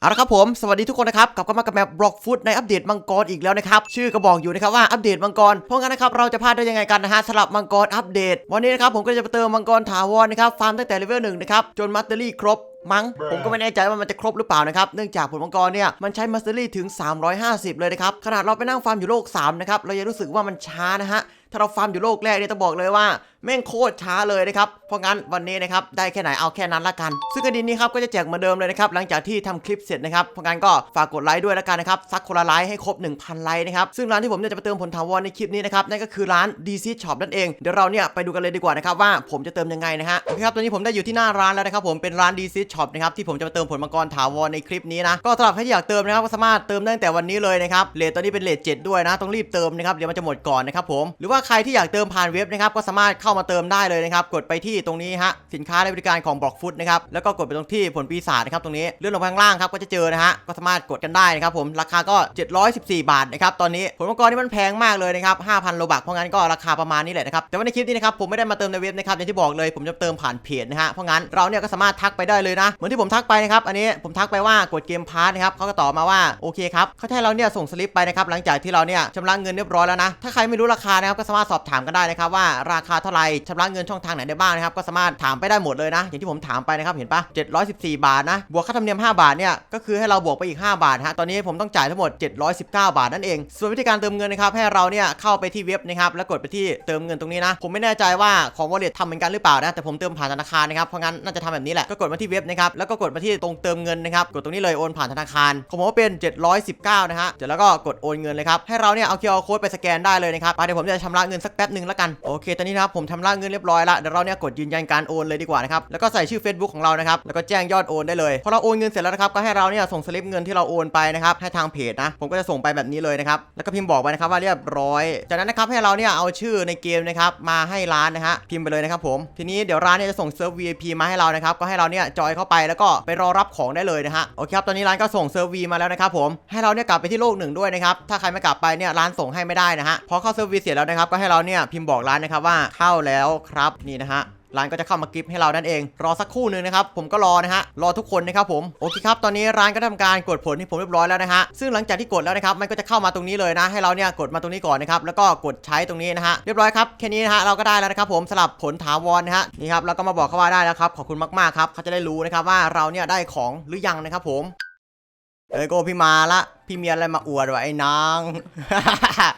เอาละครับผมสวัสดีทุกคนนะครับกลับมากับแมปบล็อกฟุตในอัปเดตมังกรอีกแล้วนะครับชื่อก็บอกอยู่นะครับว่าอัปเดตมังกรเพราะงั้นนะครับเราจะพลาดได้ยังไงกันนะฮะสลับมังกรอัปเดต วันนี้นะครับผมก็จะไปเติมมังกรถาวรนะครับฟาร์มตั้งแต่เลเวลหนึ่งนะครับจนมัตเตอรี่ครบมั้งผมก็ไม่แน่ใจว่ามันจะครบหรือเปล่านะครับ เนื่องจากผลมังกรเนี่ยมันใช้มัตเตอรี่ถึง 350 เลยนะครับ ขนาดเราไปนั่งฟาร์มอยู่โลก 3 นะครับ เรายังรู้สึกว่ามันช้านะฮะ ถ้าเราฟาร์มอยู่โลกแรกเนี่ยต้องบอกเลยว่าแม่งโคตรช้าเลยนะครับ เพราะงั้นวันนี้นะครับได้แค่ไหนเอาแค่นั้นละกัน ซึ่งคดีนี้ครับก็จะแจกเหมือนเดิมเลยนะครับหลังจากที่ทำคลิปเสร็จนะครับ เพราะงั้นก็ฝากกดไลค์ด้วยละกันนะครับสักคนละไลค์ให้ครบ 1,000 ไลค์นะครับ ซึ่งร้านที่ผมจะไปเติมผลถาวรในคลิปนี้นะครับนั่นก็คือร้าน DC Shop นั่นเอง เดี๋ยวเราเนี่ยไปดูกันเลยดีกว่านะครับว่าผมจะเติมยังไงนะฮะโอเคครับตอนนี้ผมได้อยู่ที่หน้าร้านแล้วนะครับผมเป็นร้าน DC Shop นะครับที่ผมจะมาเติมผลมังกรถาวรในคลิปนี้นะก็สำหรับใครที่อยากเติมนะครับก็สามารถเติมตั้งแต่วันนี้เลยนะครับเลทตอนนี้เป็นเลท7ด้วยนะต้องรีบเติมนะครับเดี๋ยวมันจะหมดก่อนนะครับผมหรือว่าใครที่อยากเติมผ่านเว็บนะครับก็สามารถเข้ามาเติมได้เลยนะครับ กดไปที่ตรงนี้ฮะ สินค้าและบริการของบล็อกฟุตนะครับ แล้วก็กดไปตรงที่ผลปีศาจนะครับ ตรงนี้เลื่อนลงไปข้างล่างครับ ก็จะเจอนะฮะ ก็สามารถกดกันได้นะครับผม ราคาก็ 714 บาทนะครับ ตอนนี้ผลมังกรนี่มันแพงมากเลยนะครับ 5,000 โลบักเพราะงั้นก็ราคาประมาณนี้แหละนะครับ แต่ว่าในคลิปนี้นะครับผมไม่ได้มาเติมในเว็บนะครับ อย่างที่บอกเลยผมจะเติมผ่านเพจนะฮะ เพราะงั้นเราเนี่ยก็สามารถทักไปได้เลยนะ เหมือนที่ผมทักไปนะครับ อันนี้ผมทักไปว่ากดเกมพาร์ทนะครับเขาก็ตอบมาว่าโอเคครับเขาให้เราเนี่ยส่งสลิปไปนะครับหลังจากที่เราเนี่ยชำระเงินเรียบร้อยแล้วนะถ้าใครไม่รู้ราคานะครับก็สามารถสอบถามกันได้นะครับว่าราคาเท่าไหร่ชำระเงินช่องทางไหนได้บ้างนะครับก็สามารถถามไปได้หมดเลยนะ อย่างที่ผมถามไปนะครับเห็นปะ714 บาทนะบวกค่าธรรมเนียม 5 บาทเนี่ยก็คือให้เราบวกไปอีก 5 บาทฮะตอนนี้ผมต้องจ่ายทั้งหมด 719 บาทนั่นเอง ส่วนวิธีการเติมเงินนะครับให้เราเนี่ยเข้าไปที่เว็บนะครับแล้วกดไปที่เติมเงินตรงนี้นะ ผมไม่แน่ใจว่าของ wallet ทำเหมือนกันหรือเปล่านะแต่ผมเติมผ่านธนาคารนะครับเพราะงั้นน่าจะทำแบบนี้แหละก็กดมาที่เว็บนะครับแล้วก็กดมาที่ตรงเติมเงินนะครับกดตรงนี้เลยโอนผ่านธนาคารผมว่าเป็น 719 นะฮะเดี๋ยวแล้วก็กดโอนเงินเลยครับให้เราเนี่ยเอา QR code ไปสแกนได้เลยนะครับเดี๋ยวผมจะชำระเงินสักแป๊บหนึ่งแล้วกันโอเคตอนนี้นะครับผมชำระเงินเรียบร้อยละเดี๋ยวเราเนี่ยกดยืนยันการโอนเลยดีกว่านะครับแล้วก็ใส่ชื่อ Facebook ของเรานะครับแล้วก็แจ้งยอดโอนได้เลยพอเราโอนเงินเสร็จแล้วนะครับก็ให้เราเนี่ยส่งสลิปเงินที่เราโอนไปนะครับให้ทางเพจนะผมก็จะส่งไปแบบนี้เลยนะครับแล้วก็พิมพ์บอกไปนะครับว่าเรียบร้อย จากนั้นนะครับให้เราเนี่ยเอาชื่อในเกมนะครับมาให้ร้านนะฮะพิมพ์ไปเลยนะครับผมทีนี้เดี๋ยวร้านเนี่ยจะส่งเซิร์ฟ VIP มาให้เรานะครับก็ให้เราเนี่ยจอยเข้าไปแล้วก็ไปรอรับของได้เลยนะฮะโอเคครับตอนนี้ร้านก็ส่งเซิร์ฟ V มาแล้วนะครับผมให้เราเนี่ยกลับไปที่โลกหนึ่งด้วยนะครับถ้าใครไม่กลับไปเนี่ยร้านส่งให้ไม่ได้นะฮะพอเข้าเซิร์ฟ V เสร็จแล้วนะครับก็ให้เราเนี่ยพิมพ์บอกร้านนะครับว่าเข้าแล้วครับนี่นะฮะร้านก็จะเข้ามากิฟต์ให้เรานั่นเอง รอสักครู่หนึ่งนะครับ ผมก็รอนะฮะ รอทุกคนนะครับผม โอเคครับ ตอนนี้ร้านก็ทำการกดผลให้ผมเรียบร้อยแล้วนะฮะ ซึ่งหลังจากที่กดแล้วนะครับ มันก็จะเข้ามาตรงนี้เลยนะ ให้เราเนี่ยกดมาตรงนี้ก่อนนะครับ แล้วก็กดใช้ตรงนี้นะฮะ เรียบร้อยครับ แค่นี้นะฮะ เราก็ได้แล้วนะครับผมสลับผลถาวรนะฮะ นี่ครับแล้วก็มาบอกเขาว่าได้แล้วครับ ขอบคุณมากๆครับ เขาจะได้รู้นะครับว่าเราเนี่ยได้ของหรือยังนะครับผม เอ้ยโกพี่มาละ พี่มีอะไรมาอวดวะไอ้นาง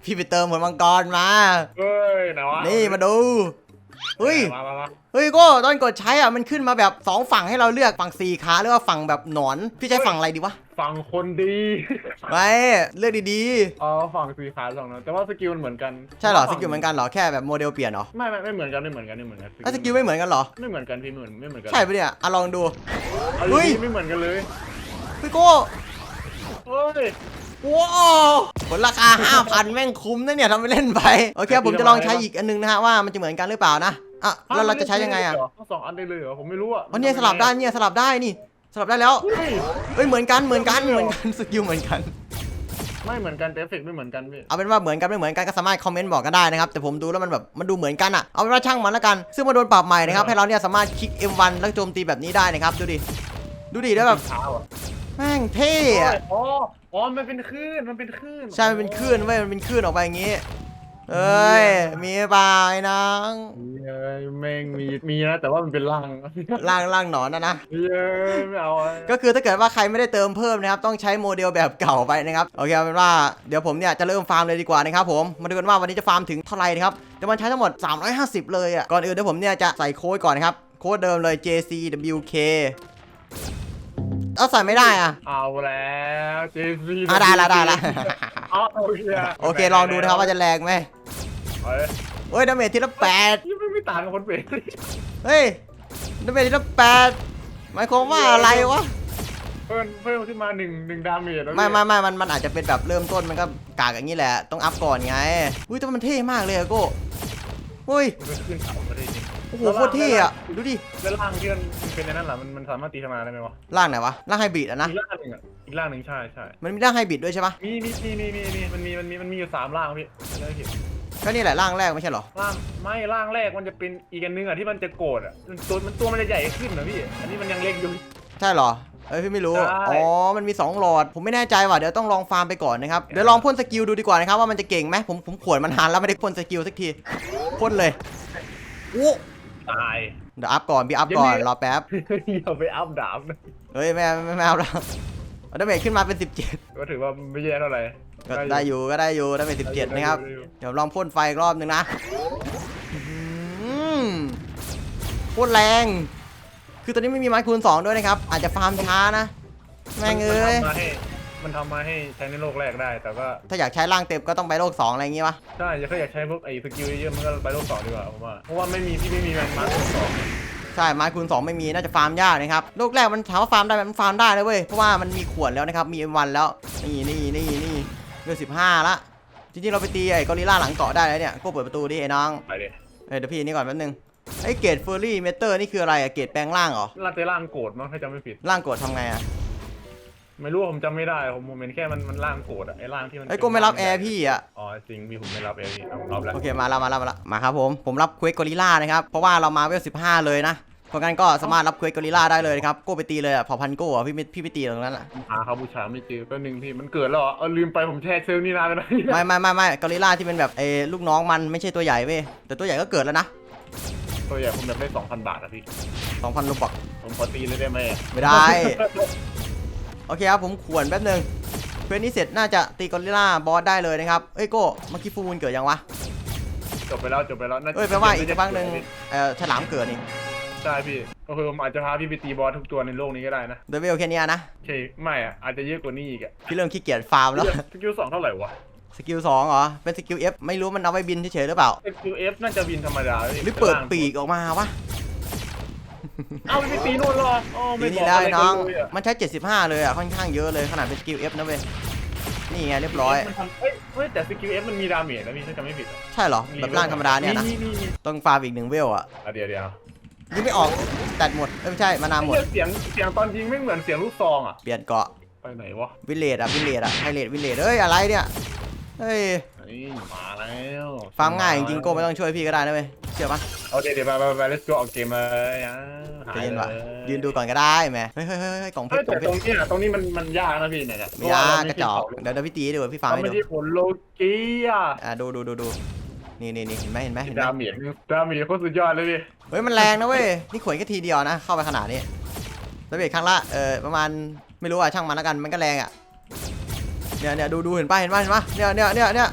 พี่ไปเติมผลมังกรมา เฮ้ยไหนวะนี่มาดูเฮ้ย มามามาเฮ้ยโก็ตอนกดใช้อะมันขึ้นมาแบบ 2 ฝั่งให้เราเลือกฝั่งสี่ขาหรือว่าฝั่งแบบหนอน พี่ใช้ฝั่งอะไรดีวะฝั่งคนดีไม่เลือกดีอ๋อฝั่งสีขาวสองนะแต่ว่าสกิลมันเหมือนกันๆ ใช่เหรอสกิลเหมือนกันเหรอแค่แบบโมเดลเปลี่ยนเหรอไม่ไม่ไม่เหมือนกันไม่เหมือนกันไม่เหมือนกันถ้าสกิลไม่เหมือนกันเหรอ ไม่เหมือนกันพี่ไม่เหมือนไม่เหมือนกันใช่ปะเนี่ยอะลองดู เอาเฮ้ยดีๆไม่เหมือนกันเลยเฮ้ยโก้ เฮ้ย ว้าวผลราคา 5,000 แม่งคุ้มนะเนี่ยทำไปเล่นไป โอเค ผมจะลองใช้อีกอันนึงนะฮะว่ามันจะเหมือนกันหรือเปล่านะอะแล้วเราจะใช้ยังไงอะทั้งสองอันได้เลยเหรอ ผมไม่รู้อะอ๋อเนี่ยสลับได้เนี่ยสลับได้นี่ สลับได้แล้วเฮ้ยเฮ้ยเหมือนกันเหมือนกันเหมือนกันสกิลเหมือนกันไม่เหมือนกันแต่เอฟเฟกต์ไม่เหมือนกันพี่เอาเป็นว่าเหมือนกันไม่เหมือนกันก็สามารถคอมเมนต์บอกกันได้นะครับแต่ผมดูแล้วมันแบบมันดูเหมือนกันอะเอาเป็นว่าช่างมันแล้วกัน ซึ่งมาโดนปรับใหม่นะครับให้เราเนี่ยสามารถคลิก M1 แล้วโจมตีแบบนี้ได้นะครับดูดิดูดิแล้วแบบเช้าอะ แม่งเท่อะอ๋ออ๋อ มันเป็นคลื่น มันเป็นคลื่นใช่มันเป็นคลื่นเว้ยมันเป็นคลื่นออกไปอย่างงี้เอ้ยมีเปล่าไอ้นางเย้ยแม่งมีมีนะ แต่ว่ามันเป็นลังล่างล่างหนอนนะนะ เย้ยไม่เอาอะก็คือถ้าเกิดว่าใครไม่ได้เติมเพิ่มนะครับ ต้องใช้โมเดลแบบเก่าไปนะครับ โอเคเอาเป็นว่าเดี๋ยวผมเนี่ยจะเริ่มฟาร์มเลยดีกว่านะครับผมมาดูกันว่าวันนี้จะฟาร์มถึงเท่าไหร่นะครับแต่มันใช้ทั้งหมด 350 เลยอะก่อนอื่นเดี๋ยวผมเนี่ยจะใส่โค้ดก่อนนะครับ โค้ดเดิมเลย JCWK เอาใส่ไม่ได้อะเอาแล้วเจซีอะได้ละได้ละเอาโอเคโอเคลองดูนะครับว่าจะแรงไหมเฮ้ยเฮ้ยดาเมจทีละแปดยังไม่ไม่ต่างกับคนเป็นเฮ้ยดาเมจทีละแปดหมายความว่าอะไรวะเพิ่มเพิ่มขึ้นมาหนึ่งหนึ่งดาเมจแล้วไม่ไม่ไม่มันมันอาจจะเป็นแบบเริ่มต้นมันก็กากอย่างนี้แหละ ต้องอัพก่อนไงอุ้ยแต่มันเท่มากเลยอะโก้ อุ้ยมันก็ขึ้นเขามาได้จริง โอ้โหโคตรเท่อะดูดิแล้วล่างที่มันเป็นในนั้นเหรอมันมันสามารถตีธรรมดาได้ไหมวะร่างไหนวะร่างไฮบริดอะนะอีกล่างหนึ่งอะอีกล่างหนึ่งใช่ใช่มันมีร่างไฮบริดด้วยใช่ปะมีมีมีมีมีมีมันมีมันมีมันมีอยู่สามล่างพี่ไม่ได้ผิดก็นี่แหละร่างแรกไม่ใช่เหรอล่างไม่ล่างแรกมันจะเป็นอีกอันนึงอะที่มันจะโกรธอะมันตัวมันตัวมันจะใหญ่ขึ้นนะพี่ อันนี้มันยังเล็กอยู่ ใช่เหรอ เอ้ยพี่ไม่รู้ได้อ๋อ มันมี 2 หลอด ผมไม่แน่ใจว่ะ เดี๋ยวต้องลองฟาร์มไปก่อนนะครับ เดี๋ยวลองพ่นสกิลดูดีกว่านะครับว่ามันจะเก่งไหมผมผมขวนมันนานแล้วไม่ได้พ่นสกิลสักที พ่นเลยอู้ตาย เดี๋ยวอัพก่อนพี่อัพก่อนเดี๋ยวนี้ รอแป๊บ อย่าไปอัพดาบนะเฮ้ยไม่ไม่ไม่เอาแล้วเอาดาเมจขึ้นมาเป็น 17 ก็ถือว่าไม่แย่เท่าไหร่ก็ได้อยู่ก็ได้อยู่ดาเมจ17 นะครับได้อยู่เดี๋ยวลองพ่นไฟอีกรอบหนึ่งนะอืมพ่นแรง คือตอนนี้ไม่มีไม้คูณ 2 ด้วยนะครับ อาจจะฟาร์มช้านะ แม่งเอ้ย มันทำมาให้มันทำมาให้ใช้ในโลกแรกได้ แต่ก็ถ้าอยากใช้ร่างเต็มก็ต้องไปโลก 2 อะไรอย่างงี้วะใช่ถ้าอยากใช้พวกไอ้สกิลเยอะๆมันก็ไปโลกสองดีกว่าผมว่าเพราะว่าไม่มีพี่ไม่มีแมนมาร์คสองใช่ไม้คูณ 2 ไม่มีน่าจะฟาร์มยากนะครับโลกแรกมันถามว่าฟาร์มได้ไหมมันฟาร์มได้นะเว้ยเพราะว่ามันมีขวดแล้วนะครับมี M1 แล้วนี่นี่นี่นี่เดือนสิบห้าละจริงๆเราไปตีไอ้กอริลล่าหลังเกาะได้แล้วเนี่ยก็เปิดประตูดิไอ้น้องไปเลยเอ้ยเดี๋ยวพี่นี่ก่อนแป๊บนึง ไอ้เกรดเฟอร์รี่เมเตอร์นี่คืออะไรอะเกรดแปลงร่างเหรอลาเตล่างโกรธมั้งถ้าจำไม่ผิด ร่างโกรธทำไงอะไม่รู้ผมจำไม่ได้ผมผมเห็นแค่มันมันล่างโกรธอะไอ้ล่างที่มันไอ้ยกูไม่รับแอร์พี่อะอ๋อจริงพี่ผมไม่รับแอร์พี่เอาผมรับแล้วโอเคมาแล้วมาแล้วมาแล้วมาครับผมผมรับเควสกอริลล่านะครับเพราะว่าเรามาเวลสิบห้าเลยนะเพราะงั้นก็สามารถรับเควสกอริลล่าได้เลยนะครับโก้ไปตีเลยอะเผ่าพันธุ์โก้อะพี่ไม่พี่ไปตีตรงนั้นอะหาเขาบูชาไม่เจอก็หนึ่งพี่มันเกิดแล้วเหรอเออลืมไปผมแช่เซลล์นี่นานแล้วนะไม่ไม่ไม่ไม่กอริลล่าที่เป็นแบบเออลูกน้องมันไม่ใช่ตัวใหญ่เว้ยแต่ตัวใหญ่ก็เกิดแล้วนะ ตัวใหญ่ผมอยากได้2,000บาทอะพี่2,000ลูกบอกผมขอตีเลยได้ไหมไม่ได้ โอเคครับผมขวนแป๊บหนึงเควสนี้เสร็จน่าจะตีกอริลล่าบอสได้เลยนะครับเอ้ยโก้เมื่อกี้ฟูมูลเกิดยังวะจบไปแล้วจบไปแล้วน่จะเอ้ยแปลว่าอีกสักพักหนึ่งเอ่อฉลามเกิดนี่ใช่พี่ก็คือผมอาจจะพาพี่ไปตีบอสทุกตัวในโลกนี้ก็ได้นะโดยเวลแค่เนี้ยนะใช่ไม่อะอาจจะเยอะกว่านี้อีกอะพี่เริ่มขี้เกียจฟาร์มแล้วสกิลสองเท่าไหร่วะ สกิลสองเหรอ เป็นสกิล F ไม่รู้มันเอาไว้บินเฉยๆหรือเปล่าสกิลเอฟน่าจะบินธรรมดาพี่หรือเปิดปีกออกมาวะเอ้าไม่ตีนู่นเหรออ๋อทีไม่บนี้อกได้อะไรกัน้องเลยอะมันใช้ 75 เลยอะค่อนข้างเยอะเลยขนาดเป็นสกิล F นะเว้ยนี่ไงเรียบร้อยมันทำเอ้ยเฮ้ยแต่สกิลเอฟมันมีดาเมจนะพี่ถ้าจำไม่ผิดอะใช่เหรอ แบบร่างธรรมดาเนี่ยนะนี่นี่นี่ต้องฟาร์มอีกหนึ่งเวลอะอะเดี๋ยวเดี๋ยวยิงไม่ออกแตดหมดเอ้ยไม่ใช่มานาหมดไอ้เหี้ยเสียงเสียงตอนยิงไม่เหมือนเสียงลูกซองอะเปลี่ยนเกาะไปไหนวะวิลเลจอะวิลเลจอะไฮเลจวิลเลจเอ้ยอะไรเนี่ย เฮ้ยนี่มาแล้วฟาร์มง่ายจริงๆโก้ไม่ต้องช่วยพี่ก็ได้นะเว้ยเชื่อปะโอเคเดี๋ยวไปไปไป let's go ออกเกมเลยอะหาใจเย็นว่ะลยืนดูก่อนก็ได้แหมเฮ้ยเฮ้ยเฮ้ยเฮ้ยกล่องเพเฮ้ชยรกล่แต่องเพตชรรงเนี้ยตรงนี้มันมันยากนะพี่เนี่ยเนี่ยไม่ยากกระจอกเดี๋ยวเดี๋ยวพี่ตีให้ดูพี่ฟาร์มมันให้ไม่ดูได้ผลโลกีอะอะดูดูดูดูนี่นี่นี่เห็นไหมเห็นไหมเห็นไหมดาเมจดาเมจโคตรสุดยอดเลยพี่เฮ้ยมันแรงนะเว้ยนี่ขวนแค่ทีเดียวนะ เข้าไปขนาดนี้แล้วเบรกครั้งละเออประมาณไม่รู้อะช่างมันแล้วกันมันก็แรงอะ เนี่ยเนี่ยดูดูเห็นป่ะเห็นป่ะเห็นป่ะเนี่ยเนี่ยเนี่ยเนี่ย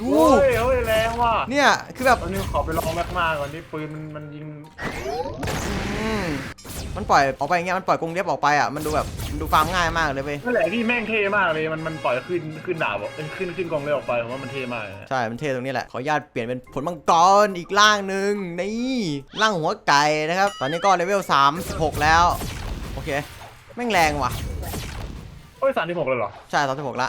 ดูโอ้ยเฮ้ยแรงว่ะเนี่ยคือแบบตอนนี้ขอไปลองแม็กมาก่อนที่ปืนมันมันยิงอืมมันปล่อยออกไปอย่างเงี้ยมันปล่อยกรงเล็บออกไปอะมันดูแบบมันดูฟาร์มง่ายมากเลยเว้ยนั่นแหละพี่แม่งเท่มากเลยมันมันปล่อยขึ้นขึ้นดาบอะเอ้ยขึ้นขึ้นกองเลยออกไปผมว่ามันเท่มากเลยนะใช่มันเท่ตรงนี้แหละขออนุญาตเปลี่ยนเป็นผลมังกรอีกร่างหนึ่งนี่ร่างหัวไก่นะครับ ตอนนี้ก็เลเวล36 แล้วโอเคแม่งแรงว่ะโอ้ยสามที่หกเลยเหรอ ใช่36ละ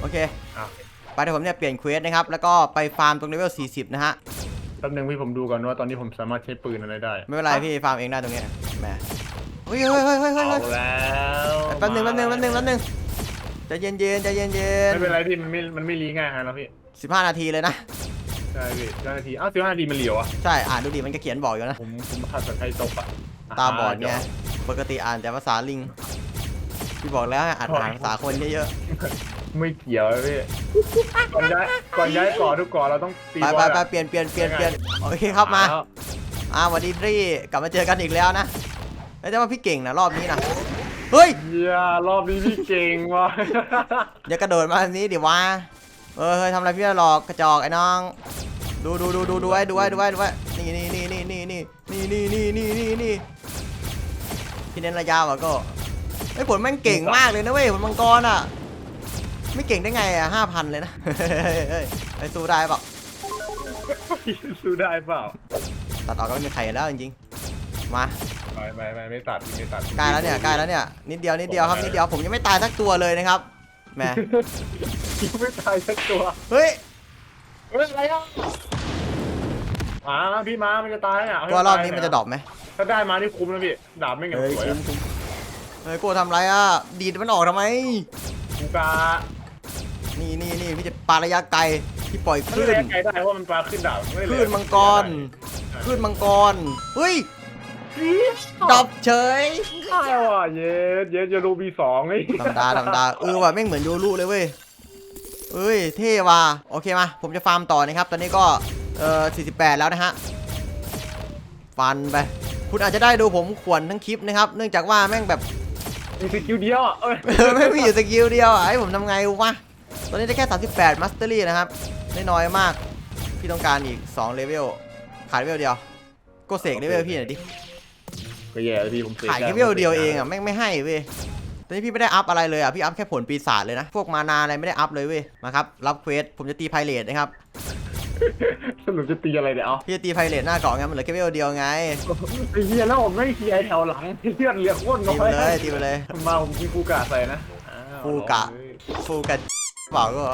โอเคอะ ไปเดี๋ยวผมเนี่ยเปลี่ยนเควสนะครับ แล้วก็ไปฟาร์มตรงเลเวล40 นะฮะ แป๊บนึงพี่ผมดูก่อนว่าตอนนี้ผมสามารถใช้ปืนอะไรได้ไม่เป็นไรพี่ฟาร์มเองได้ตรงเนี้ยแหมเฮ้ยเฮ้ยเฮ้ยเฮ้ยเฮ้ยเอาเฮ้ยแล้วแป๊บนึงแป๊บนึงแป๊บนึงแป๊บนึงใจเย็นเย็นๆใจเย็นเย็นไม่เป็นไรพี่มันไม่มันไม่รีง่ายฮะแล้วพี่สิบห้านาทีเลยนะ ใช่พี่เจ้าหน้าที่อ้าวสิบห้านาทีมันเหลียวอะใช่ อ่านดูดิมันก็เขียนบอกอยู่นะ ผมผมภาษาไทยตกอะตาบอดไงปกติอ่านแต่ภาษาลิง พี่บอกแล้วให้อ่านอ่านภาษาคนเยอะไม่เกี่ยวเลยพี่ก่อนย้ายก่อนย้ายก่อทุกก่อนเราต้องตีๆไปบไปอลไปอะ เปลี่ยนเปลี่ยนเปลี่ยนเปลี่ยนโอเคครับมาแล้วอ่าสวัสดีพี่กลับมาเจอกันอีกแล้วนะแล้วแต่ว่าพี่เก่งนะรอบนี้นะเฮ้ย เหี้ยรอบนี้พี่เก่งว่ะ อย่ากระโดดมาแบบนี้ดิวะเออเฮ้ยทำอะไรพี่หลอกกระจอกไอ้น้อง ดูดูดูดูดูไว้ดูไว้ดูไว้ดูไว้นี่นี่นี่นี่นี่นี่นี่นี่นี่นี่นี่นี่พี่เน้นระยะว่ะก็ ไอ้ยผลแม่งเก่งมากเลยนะเว้ยผลมังกรอะ ไม่เก่งได้ไงอะห้าพันเลยนะเฮ้ยเฮ้ยไอ้สู้ได้เปล่าสู้ได้เปล่า ตัดออกก็ไม่มีใครแล้วจริงๆ มาไม่ไม่ไม่ไม่ตัดไม่ตัดใกล้แล้วเนี่ยใกล้แล้วเนี่ยนิดเดียวนิดเดียวครับนิดเดียวผมยังไม่ตายสักตัวเลยนะครับแหมยังไม่ตายสักตัวเฮ้ยเฮ้ยอะไรอะมาพี่มามันจะตายอะตัวรอบนี้มันจะดรอปไหมถ้าได้มานี่คุ้มนะพี่ดาบไม่เงี้ยเฮ้ยสวยคุ้อะมคุ้ม เฮ้ยกูทำไรอะ ดีดมันออกทำไมกูกานี่นี่นี่พี่จะปาระยะไกลพี่ปล่อยคขึ้ลื่นนไกลได้เพราะมันปลาขึ้นดาบไม่ได้คลื่นมังกรคลื่นมังกรเฮ้ยกี้ดรอปเฉยใช่ว่ะเย็ดเย็ดจะรูบีสองไอ้ธรรมดาธรรมดาเออว่ะแม่งเหมือนโยรุเลยเว้ยเอ้ยเท่ว่ะโอเคมาผมจะฟาร์มต่อนะครับ ตอนนี้ก็เออ48 แล้วนะฮะฟันไป คุณอาจจะได้ดูผมขวนทั้งคลิปนะครับ เนื่องจากว่าแม่งแบบ มีสกิลเดียวอะเอ้ยไม่มีอยู่สกิลเดียวอะให้ผมทำไงวะตอนนี้ได้แค่ 38 มาสเตอรี่นะครับได้น้อยมาก พี่ต้องการอีก 2 เลเวล ขาดเลเวลเดียว ก็เสกเลเวลพี่หน่อยดิ ก็แย่เลยพี่ผมขายแค่เลเวลเดียวเองอะแม่งไม่ให้เว้ยตอนนี้พี่ไม่ได้อัพอะไรเลยอะ พี่อัพแค่ผลปีศาจเลยนะ พวกมานาอะไรไม่ได้อัพเลยเว้ย มาครับ รับเควส ผมจะตีไพเรตนะครับ สรุปจะตีอะไรเนี่ยเอาพี่จะตีไพเรตหน้าเกาะไงมันเหลือแค่เลเวลเดียวไงไอ้เหี้ยแล้วผมไม่เคลียร์แถวหลังเลือดเหลือโคตรตีน้ไปอยเลยตีไปเลย มาผมกินกูกะใส่นะอ้าวกูกะ ฟูกันเปล่าก็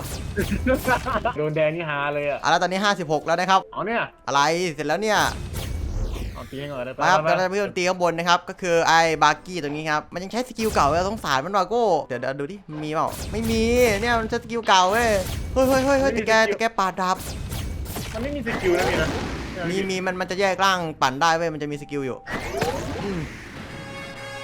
โดนแดงนี่ฮาเลยอะอะแล้วตอนนี้ 56 แล้วนะครับ เอาเนี่ยอะไรเสร็จแล้วเนี่ยเอาตีให้ก่อนเลยไปมาครับไปเราจะเพิ่มตีข้างบนนะครับ ก็คือไอ้บาร์กี้ตรงนี้ครับ มันยังใช้สกิลเก่าเลยสงสารมันหน่อยโก้เดี๋ยวเดี๋ยวดูดิมันมีเปล่า ไม่มี เนี่ยมันใช้สกิลเก่าเว้ย เฮ้ยเฮ้ยเฮ้ยเฮ้ยแต่แกแต่แกปาดดับ มันไม่มีสกิลนะมีนะมีมีมันมันจะแยกร่างปั่นได้เว้ยมันจะมีสกิลอยู่อืม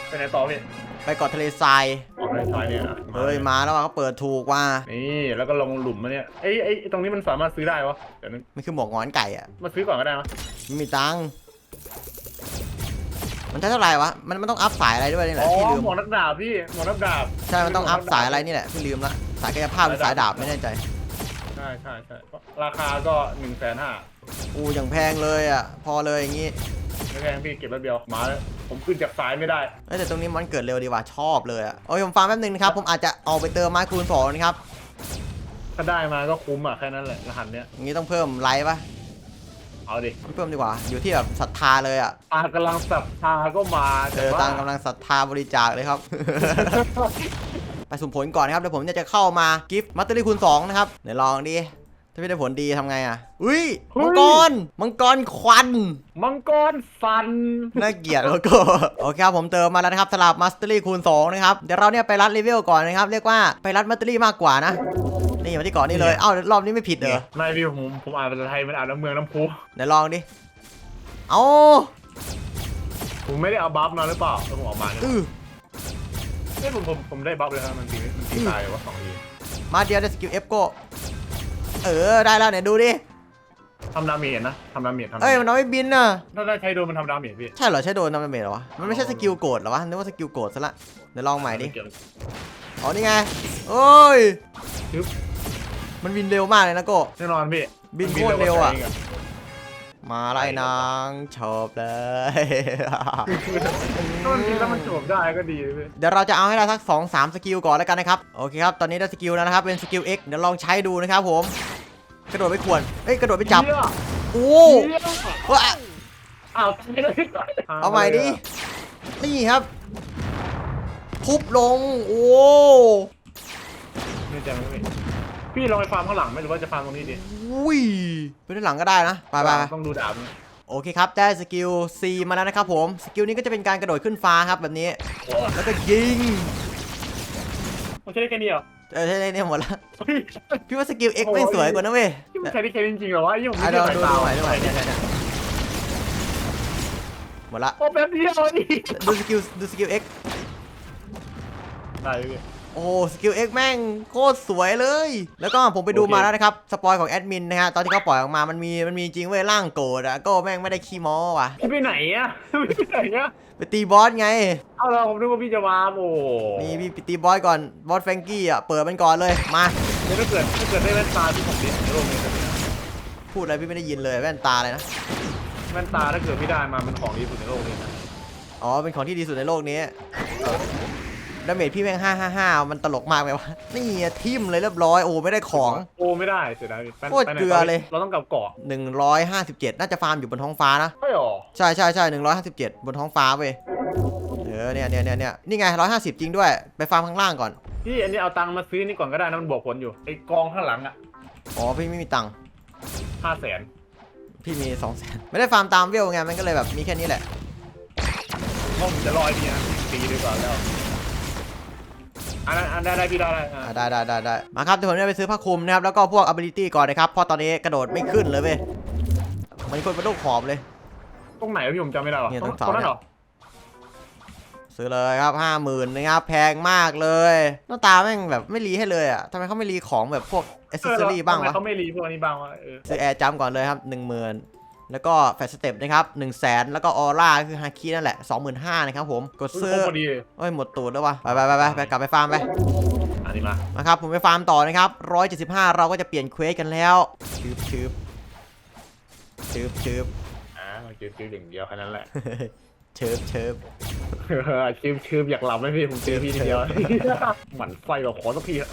ไปไหนต่อพี่ไปเกาะทะเลทรายออกในซอยเนี่ยนะเฮ้ยมาแล้วว่ะเขาเปิดถูกว่ะนี่แล้วก็ลงหลุมมาเนี่ยไอ้ไอ้ไอ้ตรงนี้มันสามารถซื้อได้วะเดี๋ยวนึงมันคือหมวกงอนไก่อะมาซื้อก่อนก็ได้มั้ยไม่มีตังค์มันใช้เท่าไหร่วะมันมันต้องอัพสายอะไรด้วยนี่แหอ๋ละอพี่ลืมหมวกนักดาบพี่หมวกนักดาบใช่มันต้องอัพสายอะไรนี่แหละพี่ลืมละสายกายภาพหรือสายดาบไม่แน่ใจใช่ใช่ใช่ราคาก็หนึ่งแสนห้าอู้อย่างแพงเลยอะ พอเลยอย่างงี้ไม่แพงพี่เก็บแป๊บเดียวมาแล้วผมขึ้นจากสายไม่ได้เอ้ยแต่ตรงนี้มันเกิดเร็วดีว่ะชอบเลยอะโอ้ยผมฟังแป๊บนึงนะครับ ผมอาจจะเอาไปเติมไม้คูณสองนะครับถ้าได้มาก็คุ้มอะแค่นั้นแหละรหัสเนี้ยอย่างนี้ต้องเพิ่มไลค์ปะเอาดิไม่เพิ่มดีกว่า อยู่ที่แบบศรัทธาเลยอะตากำลังศรัทธาก็มาเออว่ตามกำลังศรัทธาบริจาคเลยครับ ไปสุ่มผลก่อนนะครับเดี๋ยวผมเนี่ยจะเข้ามากิฟต์มัตเตอรี่คูณ2นะครับเดี๋ยวลองดิถ้าไม่ได้ผลดีทำไงอะ อุ้ย มังกร มังกรควัน มังกรฟัน น่าเกลียดแล้วก็ โอเคครับผมเติมมาแล้วนะครับสลับมาสเตอรี่คูณ2นะครับ เดี๋ยวเราเนี่ยไปรัดเลเวลก่อนนะครับ เรียกว่าไปรัดมัตเตอรี่มากกว่านะ นี่มาที่เก่อนนี่เลย เอ้ารอบนี้ไม่ผิดเหรอไม่พี่ผมผมอ่านภาษาไทยมันอ่านน้ำเมืองน้ำพุเดี๋ยวลองดิ เอาผมไม่ได้เอาบัฟมาหรือเปล่าแล้วผมเอามาเนี่ย อือเอ้ยผมผมผมได้บัฟเลยนะมันตีมันตีตายเลยวะสองทีมาเดียวได้สกิลเอฟโกเออได้แล้วเนี่ยดูดิทำดาเมจนะทำดาเมจทำดาเอ้ยเมมันจเอาไม่บินน่ะถ้าได้ใช้โดนมันทำดาเมจพี่ใช่เหรอใช้โดนทำดาเมจเหรอวะมันไม่ใช่สกิลโกรธเหรอวะนึกว่าสกิลโกรธซะละเดี๋ยวลองใหม่ดิเกี่ยวอ๋อนี่ไงโอ้ยชึบมันบินเร็วมากเลยนะโกแน่นอนพี่บินโคตรเร็วอะบินกา มาไล่นางชอบเลย ถ้ามันบินแล้วมันจบได้ก็ดีพี่เดี๋ยวเราจะเอาให้ได้สัก2 3สกิลก่อนแล้วกันนะครับ โอเคครับ ตอนนี้ได้สกิลแล้วนะครับ เป็นสกิล X เดี๋ยวลองใช้ดูนะครับผม กระโดดไปขวนเอ้ย กระโดดไปจับ เหี้ยโอ้เหี้ยว้าอ้าวตายเลยเอาใหม่ดิ นี่ครับทุบลง โอ้นี่จังพี่ พี่ลองไปฟาร์มข้างหลังไหมหรือว่าจะฟาร์มตรงนี้ดิอุ้ยไปด้านหลังก็ได้นะไปไปไป ต้องดูดาบนะโอเคครับ ได้สกิล C มาแล้วนะครับผม สกิลนี้ก็จะเป็นการกระโดดขึ้นฟ้าครับแบบนี้แล้วก็ยิง ผมใช้ได้แค่นี้เหรอเออใช่เนี่ยหมดแล้วเฮ้ยพี่ว่าสกิล X ไม่สวยกว่านะเว้ยที่มันใช้ได้แค่นี้จริงๆเหรอวะยี่ผมอะไม่เดี๋ยวได้ดูสายดูตาใหม่ดูใหม่เนี่ยเนี่ยเนี่ยหมดละ โอ้แป๊บเดียวนี่ดูสกิลดูสกิล X ได้พี่ โอ้สกิล X แม่งโคตรสวยเลย แล้วก็ผมไปดูโอเคมาแล้วนะครับสปอยของแอดมินนะฮะตอนที่เขาปล่อยออกมามันมีมันมีจริงเว้ยร่างโกรธอะก็แม่งไม่ได้ขี้โม้ว่ะพี่ไปไหนอะพี่ไปไหนอะไปตีบอสไงเอาเราผมนึกว่าพี่จะมาโอ้นี่พี่ไปตีบอสก่อนบอสแฟรงกี้อะเปิดมันก่อนเลยมาเดี๋ยวถ้าเกิดถ้าเกิดได้แว่นตาที่ผมดิในโลกนี้จะเป็นไงพูดอะไรพี่ไม่ได้ยินเลยแว่นตาเลยนะแว่นตาถ้าเกิดพี่ได้มามันของดีที่สุดในโลกนี้นะอ๋อเป็นของที่ดีสุดในโลกนี้ ดาเมจพี่แม่งห้าห้าห้ามันตลกมากไหมวะ นี่อะทิมเลยเรียบร้อยโอ้ไม่ได้ของ โอ้ไม่ได้เสียดายไปโคตรไปไหนเกลือเลย เราต้องกลับเกาะ157 น่าจะฟาร์มอยู่บนท้องฟ้านะไม่หรอใช่ใช่ใช่157บนท้องฟ้าเว้ยเออเนี่ยเนี่ยเนี่ยเนี่ยนี่ไง150จริงด้วยไปฟาร์มข้างล่างก่อนพี่อันนี้เอาตังค์มาซื้อนี่ก่อนก็ได้นะมันบวกผลอยู่ไอ้กองข้างหลังอะอ๋อพี่ไม่มีตังค์ห้าแสนพี่มี2 0 0 0 0ไม่ได้ฟาร์มตามเวลไงมันก็เลยแบบมีแค่นี้แหละ ผมจะลอยพี่นะตีดีกว่าแล้ว อันนั้นอันได้ได้พี่ได้ได้อะอะได้ได้ได้ได้มาครับเดี๋ยวผมจะไปซื้อผ้าคลุมนะครับแล้วก็พวก ability ก่อนนะครับเพราะตอนนี้กระโดดไม่ขึ้นเลยเว้ยมันคนเป็นโรคหอบเลย ตรงไหนวะพี่ผมจำไม่ได้หรอเนี่ยตรงตรงเสา ตรงนั้นเหรอซื้อเลยครับห้าหมื่นนะครับแพงมากเลยหน้าตาแม่งแบบไม่รีให้เลยอะทำไมเขาไม่รีของแบบพวกอ c เซสซอรี่บ้างทำไมวะเขาไม่รีพวกนี้บ้างวะเออซื้อแอร์จัมก่อนเลยครับหนึ่งหมื่น แล้วก็แฟชสเต็ปนะครับหนึ่งแสนแล้วก็ออร่าคือฮาคินั่นแหละสองหมื่นห้านะครับผมกดอุ้ยซื้คอรบพอดีเลยเอ้ยหมดตูดแล้ววะไปไปไปไปไปกลับไปฟาร์มไปอันนี้มานะครับผมไปฟาร์มต่อนะครับ175 เราก็จะเปลี่ยนเควสกันแล้วชืบชืบชืบชืบอ่าคิวคิวอย่างเดียวแค่นั้นแหละ เชิบเชิบคิวคิวอยากหลับไหมพี่ผมเจอพี่ทีเดียวหมั่นไฟแบบขอสักทีเถอะ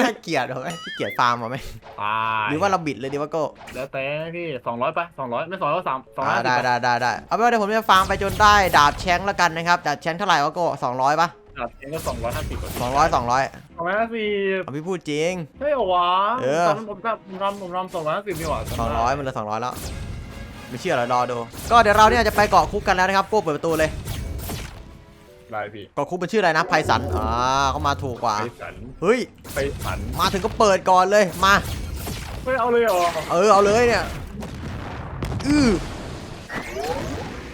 น่าเกลียดเหรอไหมขี้เกลียดฟาร์มเหรอไหมตายหรือว่าเราบิดเลยดีวะโก้แล้วแต่พี่สองร้อยไปสองร้อยไม่สองร้อยก็สามสองร้อยอ่าได้ได้ได้ได้เอาเป็นว่าเดี๋ยวผมจะฟาร์มไปจนได้ดาบแชงค์แล้วกันนะครับดาบแชงค์เท่าไหร่วะโก้200ปะครับเองก็สองร้อยห้าสิบ200 200สองร้อยห้าสิบเอาพี่พูดจริงเฮ้ยเหรอวะเออตอนนั้นผมทำผมทำผมทำสองร้อยห้าสิบนี่หว่าจำได้200มันเหลือ200แล้ว ไม่เชื่อเหรอรอดู ก็เดี๋ยวเราเนี่ยจะไปเกาะคุกกันแล้วนะครับโก้เปิดประตูเลยได้พี่เกาะคุกเป็นชื่ออะไรนะไพสันอ่าเขามาถูกกว่า ไปสันเฮ้ย ไปสันมาถึงก็เปิดก่อนเลยมา ไม่เอาเลยเหรอเออเอาเลยเนี่ย อือ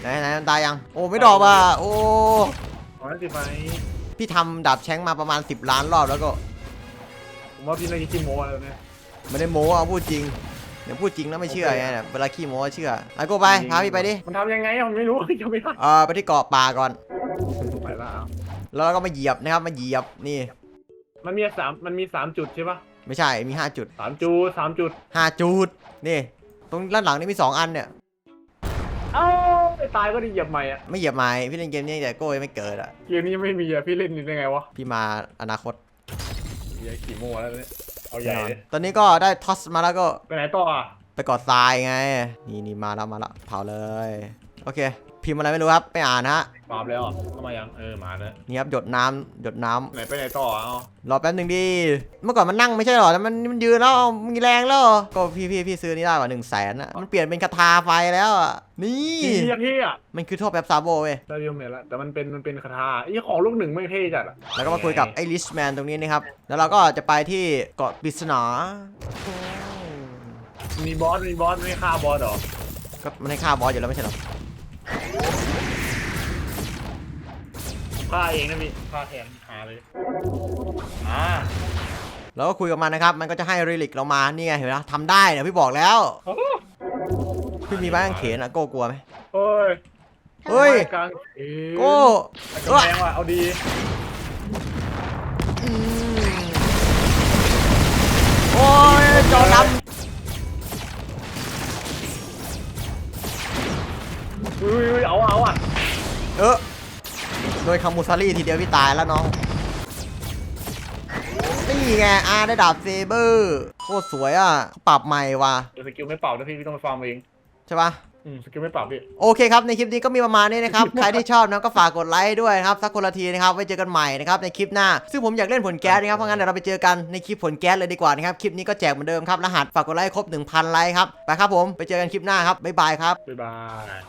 ไหนไหนมันตายยัง โอ้ไม่ดอกอะโอ้สองร้อยห้าสิบไหมพี่ทำดาบแช้งมาประมาณ 10 ล้านรอบแล้วก็ผมว่าพี่น่าจะขี้โม้แล้วเนี่ยไม่ได้โม้เอาพูดจริง เดี๋ยวพูดจริงแล้วไม่เชื่อไงเนี่ยเวลาขี้โม้เชื่อไอ้โก้ไปพาพี่ไปดิมันทำยังไงอะผมไม่รู้ยังไม่ได้เออไปที่เกาะป่าก่อนไปแล้วแล้วเราก็มาเหยียบนะครับมาเหยียบนี่ มันมีสามมันมีสามจุดใช่ปะไม่ใช่มี5จุดสามจุดสามจุด5จุดนี่ ตรงด้านหลังนี่มี2อันเนี่ยเอ้าไอ้ตายก็ได้เหยียบใหม่อะไม่เหยียบไม้พี่เล่นเกมนี้แต่โก้ยังไม่เกิดอะเกมนี้ยังไม่มีอะพี่เล่นนี่ได้ไงวะพี่มาอนาคตเฮียขี่โม้แล้วเนี่ย เอาใหญ่เลยตอนนี้ก็ได้ทอสมาแล้วก็ไปไหนต่ออะไปกอดทรายไง นี่นี่มาแล้วมาแล้วเผาเลย โอเค พิมพ์อะไรไม่รู้ครับไม่อ่านฮะฟาร์มแล้วอะเข้ามายังเออมาแล้วนี่ครับหยดน้ำหยดน้ำไหนไปไหนต่ออะเอารอแป๊บหนึ่งดิเมื่อก่อนมันนั่งไม่ใช่หรอแต่มันมันยืนแล้วมีแรงแล้ว ก็พี่พี่พี่ซื้อนี่ได้กว่าหนึ่งแสนอะมันเปลี่ยนเป็นคาถาไฟแล้วอะนี่เฮียเท่อะมันคือท่อแบบซาโบเว้ยได้เรียมเนี่ยละแต่มันเป็นมันเป็นคาถาไอ้ของลูกหนึ่งไม่เท่จัดอะแล้วก็มาคุยกับไอ้ลิชแมนตรงนี้นะครับแล้วเราก็จะไปที่เกาะปริศนาอืมมีบอสมีบอสไม่ฆ่าบอสเหรอก็มันให้ฆ่าบอสอยู่แล้วไม่ใช่หรอ ฆ่าเองนะพี่ฆ่าแทนหาเลยอ่าเราก็คุยกับมันนะครับ มันก็จะให้รีลิกเรามานี่ไงเห็นไหมทำได้เนี่ยพี่บอกแล้วพี่มีไม้กางเขนอะโก้กลัวไหมเฮ้ยเฮ้ยกลางเอ้ยโก้กำแพงว่ะเอาดีอืมโอ้ยจอดอุ้ โดยคามูซารีทีเดียวพี่ตายแล้วน้องนี่ไงอาได้ดาบเซเบอร์โคตรสวยอะเขาปรับใหม่ว่ะเดี๋ยวสกิลไม่เป่านะพี่พี่ต้องไปฟาร์มเองใช่ปะอืมสกิลไม่เป่าพี่โอเคครับในคลิปนี้ก็มีประมาณนี้นะครับ ใครที่ชอบนะก็ฝากกดไลค์ด้วยนะครับสักคนละทีนะครับไว้เจอกันใหม่นะครับในคลิปหน้า ซึ่งผมอยากเล่นผลแก๊สนะครับเพราะงั้นเดี๋ยวเราไปเจอกันในคลิปผลแก๊สเลยดีกว่านะครับคลิปนี้ก็แจกเหมือนเดิมครับรหัสฝากกดไลค์ครบ 1,000 ไลค์ครับไปครับผมไปเจอกันคลิปหน้าครับบ๊ายบายครับบ๊ายบาย